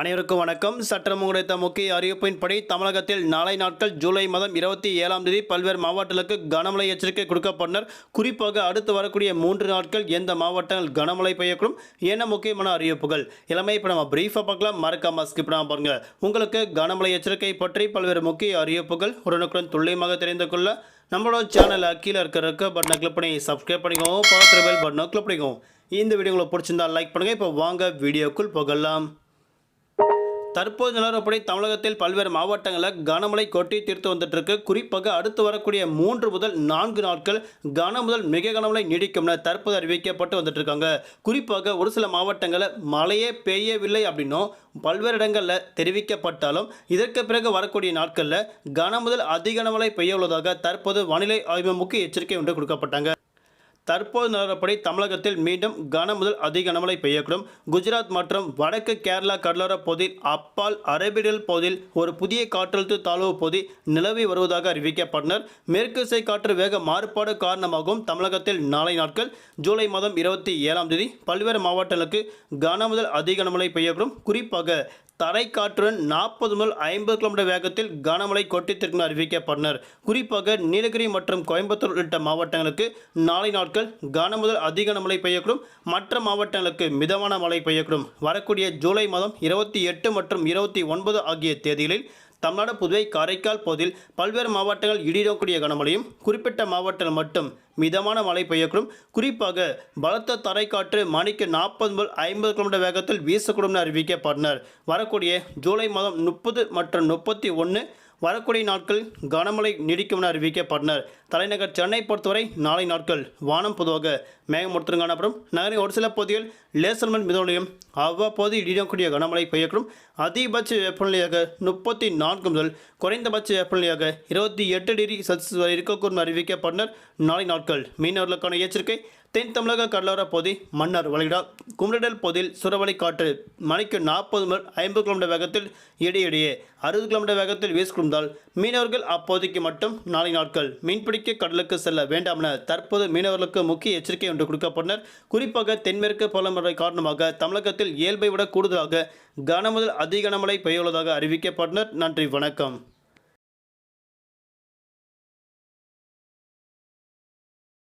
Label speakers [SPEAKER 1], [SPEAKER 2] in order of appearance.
[SPEAKER 1] அனைவருக்கும் வணக்கம். சட்டம் கிடைத்த முக்கிய அறிவிப்பின்படி தமிழகத்தில் நாளை நாட்கள் ஜூலை மாதம் இருபத்தி ஏழாம் தேதி பல்வேறு மாவட்டங்களுக்கு கனமழை எச்சரிக்கை கொடுக்கப்பட்டனர். குறிப்பாக அடுத்து வரக்கூடிய மூன்று நாட்கள் எந்த மாவட்டங்கள் கனமழை பெய்யக்கூடும் என்ன முக்கியமான அறிவிப்புகள். எல்லாமே இப்போ நம்ம பிரீஃபாக பார்க்கலாம். மறக்காம ஸ்கிப் பண்ணாம பாருங்க. உங்களுக்கு கனமழை எச்சரிக்கை பற்றி பல்வேறு முக்கிய அறிவிப்புகள் உடனுக்குடன் துல்லியமாக தெரிந்து கொள்ள நம்மளோட சேனல் கீழே இருக்கிற பட்டனை கிளிக் பண்ணி சப்ஸ்கிரைப் பண்ணிக்கோங்க. பக்கத்தில் பெல் பட்டனை கிளிக் பண்ணிக்கோங்க. இந்த வீடியோ உங்களுக்கு பிடிச்சிருந்தா லைக் பண்ணுங்கள் இப்போ வாங்க வீடியோக்குள் போகலாம். தற்போது நிலவரப்படி தமிழகத்தில் பல்வேறு மாவட்டங்களில் கனமழை கொட்டி தீர்த்து வந்துட்டு இருக்கு குறிப்பாக அடுத்து வரக்கூடிய மூன்று முதல் நான்கு நாட்கள் கன முதல் மிக கனமழை நீடிக்கும் என தற்போது அறிவிக்கப்பட்டு வந்துட்டு இருக்காங்க குறிப்பாக ஒரு சில மாவட்டங்களில் மழையே பெய்யவில்லை அப்படின்னும் பல்வேறு இடங்களில் தெரிவிக்கப்பட்டாலும் இதற்கு பிறகு வரக்கூடிய நாட்களில் கன முதல் அதிக கனமழை பெய்ய உள்ளதாக தற்போது வானிலை ஆய்வு முக்கிய எச்சரிக்கை ஒன்று கொடுக்கப்பட்டாங்க. தற்போது நிலவரப்படி தமிழகத்தில் மீண்டும் கன முதல் அதிக கனமழை பெய்யக்கூடும். குஜராத் மற்றும் வடக்கு கேரளா கடலோர பகுதியில் அப்பால் அரபிடல் பகுதியில் ஒரு புதிய காற்றழுத்த தாழ்வு பகுதி நிலவி வருவதாக அறிவிக்கப்பட்டனர். மேற்கு திசை காற்று வேக மாறுபாடு காரணமாகவும் தமிழகத்தில் நாளை நாட்கள் ஜூலை மாதம் இருபத்தி ஏழாம் தேதி பல்வேறு மாவட்டங்களுக்கு கன முதல் அதிக கனமழை பெய்யக்கூடும். குறிப்பாக தரைக்காற்றுடன் நாற்பது முதல் ஐம்பது கிலோமீட்டர் வேகத்தில் கனமழை கொட்டித்திருக்கும் அறிவிக்கப்பட்டனர். குறிப்பாக நீலகிரி மற்றும் கோயம்புத்தூர் உள்ளிட்ட மாவட்டங்களுக்கு நாளை நாட்கள் கன முதல் அதிக கனமழை பெய்யக்கூடும். மற்ற மாவட்டங்களுக்கு மிதமான மழை பெய்யக்கூடும். வரக்கூடிய ஜூலை மாதம் இருபத்தி எட்டு மற்றும் இருபத்தி ஒன்பது ஆகிய தேதிகளில் தமிழ்நாடு புதுவை காரைக்கால் பகுதியில் பல்வேறு மாவட்டங்கள் இடிடக்கூடிய கனமழையும் குறிப்பிட்ட மாவட்டங்கள் மட்டும் மிதமான மழை பெய்யக்கூடும். குறிப்பாக பலத்த தரைக்காற்று மணிக்கு நாற்பது முதல் ஐம்பது கிலோமீட்டர் வேகத்தில் வீசக்கூடும் என அறிவிக்கப்பட்டனர். வரக்கூடிய ஜூலை மாதம் முப்பது மற்றும் முப்பத்தி ஒன்று வரக்கூடிய நாட்கள் கனமழை நீடிக்கும் என அறிவிக்கப்பட்டனர். தலைநகர் சென்னை பொறுத்தவரை நாளை நாட்கள் வானம் பொதுவாக மேகமூர்த்தம் காணப்படும். நகரின் ஒரு சில பகுதிகள் லேசர்மன் மிதோனியம் அவ்வப்போது இடியக்கூடிய கனமழை பெய்யக்கூடும். அதிகபட்ச வெப்பநிலையாக முப்பத்தி நான்கு முதல் குறைந்தபட்ச வெப்பநிலையாக இருபத்தி எட்டு டிகிரி செல்சியஸ் வரை இருக்கக்கூடும் அறிவிக்கப்பட்டனர். நாளை நாட்கள் மீனவர்களுக்கான எச்சரிக்கை. தென் தமிழக கடலோர பகுதி மன்னார் வளைகுடா குமரிடல் பகுதியில் சுறவலை காற்று மணிக்கு நாற்பது முதல் ஐம்பது கிலோமீட்டர் வேகத்தில் இடையிடையே அறுபது கிலோமீட்டர் வேகத்தில் இருந்தால் மீனவர்கள் அப்போதைக்கு மட்டும் நாளை நாட்கள் மீன்பிடிக்க கடலுக்கு செல்ல வேண்டாம் என தற்போது மீனவர்களுக்கு முக்கிய எச்சரிக்கை ஒன்று கொடுக்கப்பட்டனர் குறிப்பாக தென்மேற்கு பருவமழை காரணமாக தமிழகத்தில் இயல்பை விட கூடுதலாக கனமுதல் அதிக கனமழை பெய்யுள்ளதாக அறிவிக்கப்பட்டனர் நன்றி வணக்கம்.